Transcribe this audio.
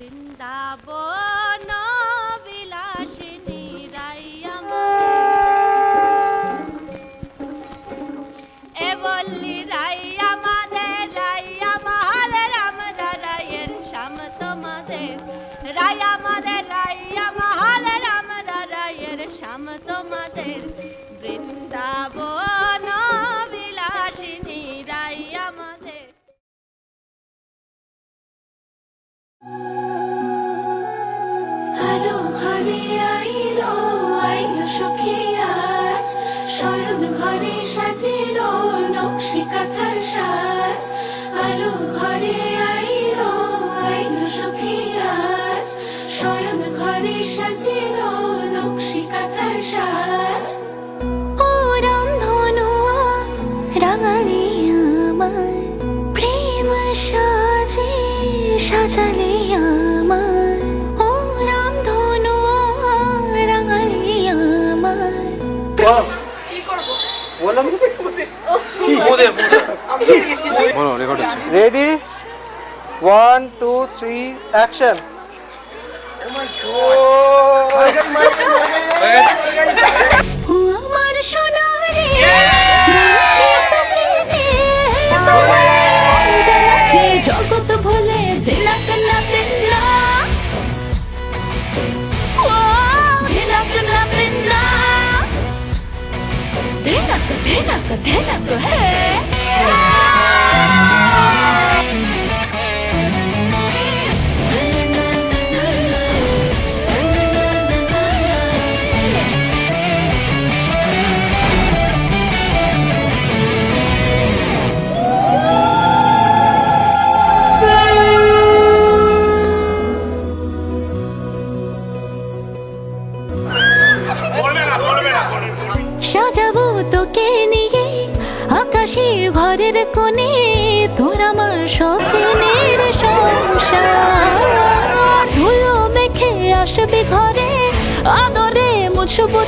বৃন্দাবন বিলাসিনী রাইয়া এ বললি রাইয়া মাদের রাইয়া মাহার রাম রায়ের শ্যাম তোমাদের। রাইয়া ঘরে আইলো আইলো সখী আজ। শয়ন সাজ। আলো ঘরে আইলো আইলো সখী আজ। শয়ন ঘরে সাজিলো সাজ। রাঙালি আমার। প্রেম সাজে, সাজালে বলো রেকর্ড হচ্ছে ready one two three action ও আমার 出なく出なくへえ volverá, volverá, volverá. সাজাবো তোকে নিয়ে, আকাশে ঘরের কোণে তোর আমার স্বপ্নের সংসার। ধুলো মেখে আসবে ঘরে, আদরে মুছবো